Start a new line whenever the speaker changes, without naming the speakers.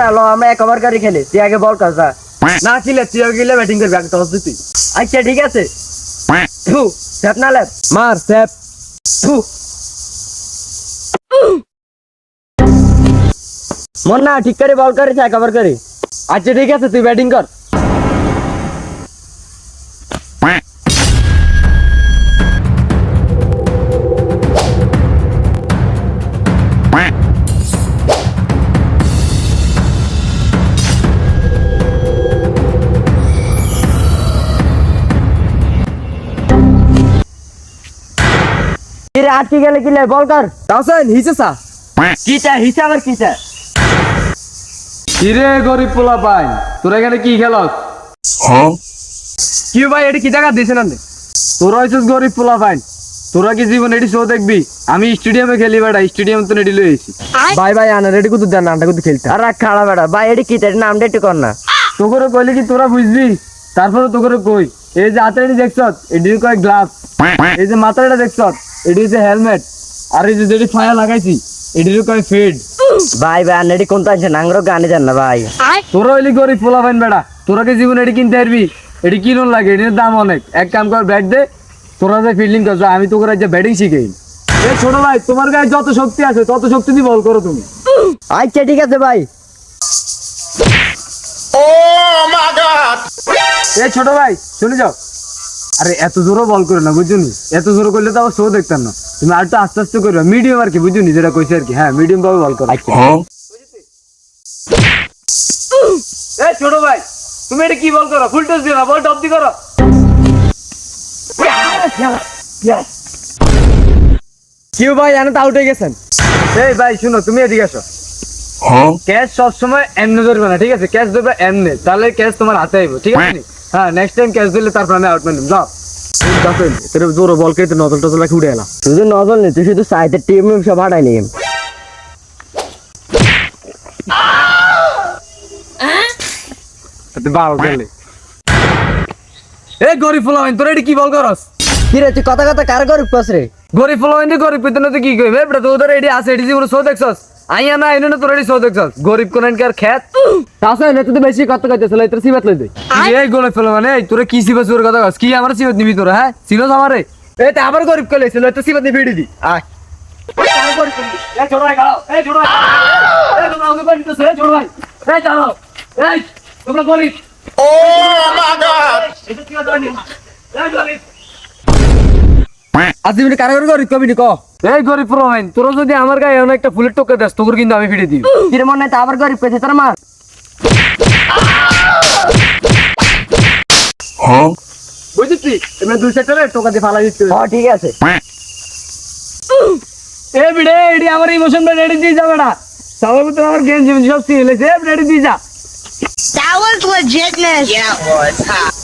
না লো আমরা এক ওভার করে খেলি। তুই আগে বল কাজ
না ছিলে তুই গেলে ব্যাটিং করবি আগে টস দিতি।
আচ্ছা ঠিক আছে। থু স্যাপ না লেপ।
মার স্যাপ।
থু মন না ঠিক করে বল করে এক ওভার করে।
আচ্ছা ঠিক আছে তুই ব্যাটিং কর।
আটকে গেলে বল কর।
তাহসেন হিসে সা
কি চা হিসাব আর কি চা?
কিরে গরিব পোলা পাই তোরা এখানে কি খেলস? কি ভাই এটি কি জায়গা দিছে না তোরা হইছিস গরিব পোলা পাই তোরা কি জীবন এটি শো দেখবি? আমি স্টেডিয়ামে খেলি বেটা স্টেডিয়াম তো নেটি লইছি ভাই ভাই আনা রেডি কুতু দেন আন্ডা কুতু খেলতে।
আর খাড়া বেড়া ভাই এটি কি তার নামটা একটু কর না।
তোকে কইলে কি তোরা বুঝবি? তারপরে তোকে কই। এই যে হাতে এটি দেখছ এটির কয় গ্লাস এই যে মাথার এটা দেখছ? এটি হচ্ছে হেলমেট আর এই যে যেটি ফায়া লাগাইছি এটির কয় ফেড
ভাই ভাই আন্নাটি কোন তো আছে নাংরো গানে যান না ভাই।
তোরা হইলি গরিব পোলা পাইন বেটা তোরা কি জীবন এটি কিনতে পারবি এটি কিনুন লাগে? এটির দাম অনেক। এক কাম কর ব্যাট দে। তোরা যে ফিল্ডিং করছ আমি তো করে যে ব্যাটিং শিখেই। এই ছোট ভাই তোমার গায়ে যত শক্তি আছে তত শক্তি দিয়ে বল করো তুমি।
আচ্ছা ঠিক আছে ভাই।
এই ছোট ভাই শুনে যাও। আরে এত জোরও বল করে না বুঝছ নি? এত জোর করলে তো আবার শো দেখতাম না। তুমি আর একটু আস্তে আস্তে করবে মিডিয়াম আর কি বুঝছ নি? যেটা কইছে আর কি। হ্যাঁ মিডিয়াম ভাবে বল করো। এই ছোট ভাই তুমি এটা কি বল করো? ফুল টস দিও না বল টপ দি করো।
কিউ ভাই এনে তো আউট হয়ে গেছেন।
এই ভাই শুনো তুমি এদিকে আসো। ক্যাশ সবসময় এমনে ধরবে না ঠিক আছে? ক্যাশ ধরবে এমনে তাহলে ক্যাশ তোমার হাতে আইব ঠিক আছে হ্যাঁ। নেক্সট টাইম ক্যাশ দিলে তারপর আমি আউট মারলাম যাও। তোর জোর বল কেটে নজল টজল রাখি উঠে এলাম।
শুধু নজর নেই তুই শুধু সাইতে টিম সব হাঁটাই নি
বারো গেলে। এই গরিব ফুলাবাইন তোর এটি কি বল করস?
কি রে তুই কথা কথা কার গরিব পাস রে?
গরিব ফুলাবাইন দিয়ে গরিব পেতে না তুই কি কইবে? বেটা তোদের এটি আছে এটি জীবনে শো দেখছস? আইয়া না এনে না তোর এটি শো দেখছস গরিব কোন কার খ্যাত তাসে না তুই বেশি কথা কইতেছ লাই তোর সিবাত লই দে এই গরিব ফুলাবাইন এই তোরা কি সিবাত সুর কথা কস? কি আমার সিবাত নিবি তোরা হ্যাঁ? সিনোস আমারে? এই তে আবার গরিব কইলে ছিল তো সিবাত নি ভিড়ি দি। আয়। এই ছোট গাও এই ছোট এই তোমরা আমাকে বাড়ি তো এই ছোট এই চলো এই তোমরা গরিব। ও মাই গড এটা কি কথা এই গরিব। আজ তুমি কারাগার গরিব কবি ক? এই গরিব প্রমাণ তোরা যদি আমার গায়ে এমন একটা ফুলের টোকা দেস তোর কিন্তু আমি ফিরে দিই
মনে হয় তা আবার গরিব পেয়েছে তার
বুঝেছি এমনি দুই সেক্টরে টোকা দিয়ে ফালা দিতে
ও ঠিক আছে।
এ বিড়ে এডি আমার ইমোশন রেডি দিয়ে যা বেটা। সবার ভিতরে আমার গেম জিম সব সিলেছে রেডি দিয়ে যা।
That was legitness. Yeah, it was.